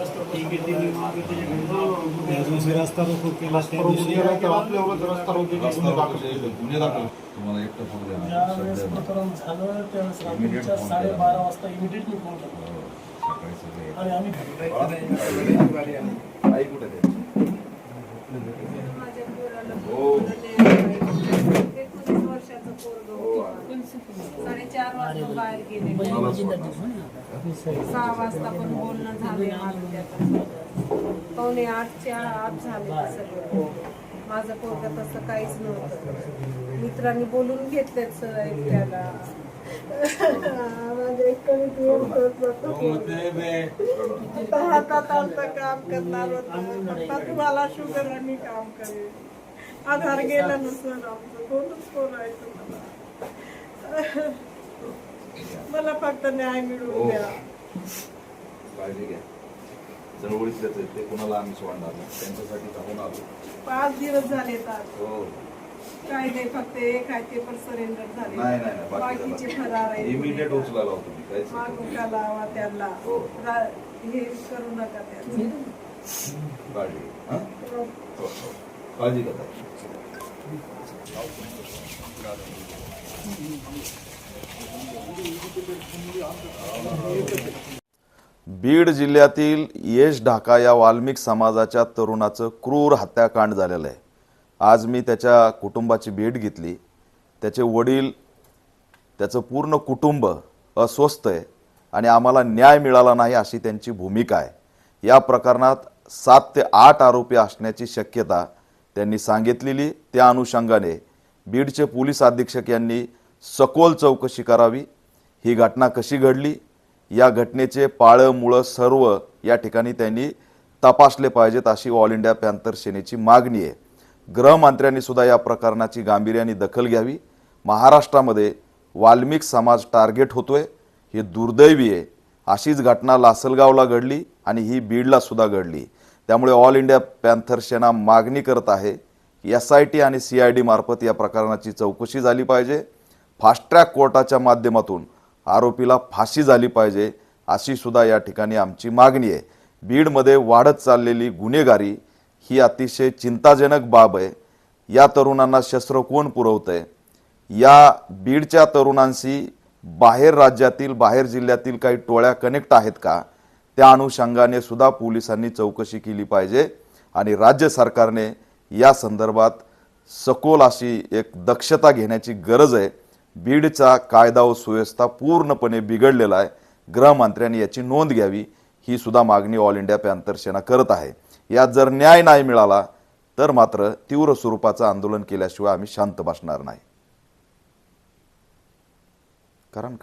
तिला रस्ता रोको केला तुम्हाला एकटं फोन देणार झालं त्यावेळेस साडेबारा वाजता इमिडिएट फोन सकाळी सगळे आणि आम्ही आई कुठे ते? माझ्या पोराला हो. एकोणीस वर्षाचं पोरगं होतं. साडेचार वाजता बाहेर गेले मला सोडणार. सहा वाजता पण बोलणं झालंय माझं त्याचं पावणे आठच्या आठ झाले सगळं माझं पोरग तसं काहीच नव्हतं मित्रांनी बोलून घेतलेत सर एकट्याला माझं एकट्याने दोन करत आता हातात आमचं. काम करणार होतं तुम्हाला शुगर आणि काम करेल आधार गेला ना सर आमचं कोणच बोलायचं मला फक्त न्याय हो. मिळवून द्या. काळजी घ्या. आहेत ते कुणाला आम्ही सोडणार नाही. त्यांच्यासाठी धावून आलो. पाच दिवस झाले तर हो. काय नाही फक्त एक आहे ते पण सरेंडर झाले. नाही नाही नाही बाकीचे फरार आहेत. इमिडिएट काहीच का लावा त्यांना? हो. रा- हे करू नका त्यांचं काळजी घ्या. हं? हो, हो. काळजी घ्या ताई. बीड जिल्ह्यातील यश ढाका या वाल्मिक समाजाच्या तरुणाचं क्रूर हत्याकांड झालेलं आहे. आज मी त्याच्या कुटुंबाची भेट घेतली. त्याचे वडील त्याचं पूर्ण कुटुंब अस्वस्थ आहे आणि आम्हाला न्याय मिळाला नाही अशी त्यांची भूमिका आहे. या प्रकरणात सात ते आठ आरोपी असण्याची शक्यता त्यांनी सांगितलेली. त्या अनुषंगाने बीडचे पोलीस अधीक्षक यांनी सखोल चौकशी करावी. ही घटना कशी घडली? या घटनेचे पाळं मुळं सर्व या ठिकाणी त्यांनी तपासले पाहिजेत अशी ऑल इंडिया पॅन्थर सेनेची मागणी आहे. गृहमंत्र्यांनी सुद्धा या प्रकरणाची गांभीर्याने दखल घ्यावी. महाराष्ट्रामध्ये वाल्मिक समाज टार्गेट होतोय. हे दुर्दैवी आहे. अशीच घटना लासलगावला घडली आणि ही बीडला सुद्धा घडली. त्यामुळे ऑल इंडिया पॅन्थर सेना मागणी करत आहे एस आय टी आणि सी आय डी मार्फत या प्रकरणाची चौकशी झाली पाहिजे. फास्ट ट्रॅक कोर्टाच्या माध्यमातून आरोपीला फाशी झाली पाहिजे अशी सुद्धा या ठिकाणी आमची मागणी आहे. बीडमध्ये वाढत चाललेली गुन्हेगारी ही अतिशय चिंताजनक बाब आहे. या तरुणांना शस्त्र कोण पुरवतंय? या बीडच्या तरुणांशी बाहेर राज्यातील बाहेर जिल्ह्यातील काही टोळ्या कनेक्ट आहेत का? त्या अनुषंगाने सुद्धा पोलिसांनी चौकशी केली पाहिजे आणि राज्य सरकारने या संदर्भात सखोल अशी एक दक्षता घेण्याची गरज आहे. बीडचा कायदा व सुव्यवस्था पूर्णपणे बिघडलेला आहे. गृहमंत्र्यांनी याची नोंद घ्यावी ही सुद्धा मागणी ऑल इंडिया पॅन्थर सेना करत आहे. यात जर न्याय नाही मिळाला तर मात्र तीव्र स्वरूपाचं आंदोलन केल्याशिवाय आम्ही शांत बसणार नाही. कारण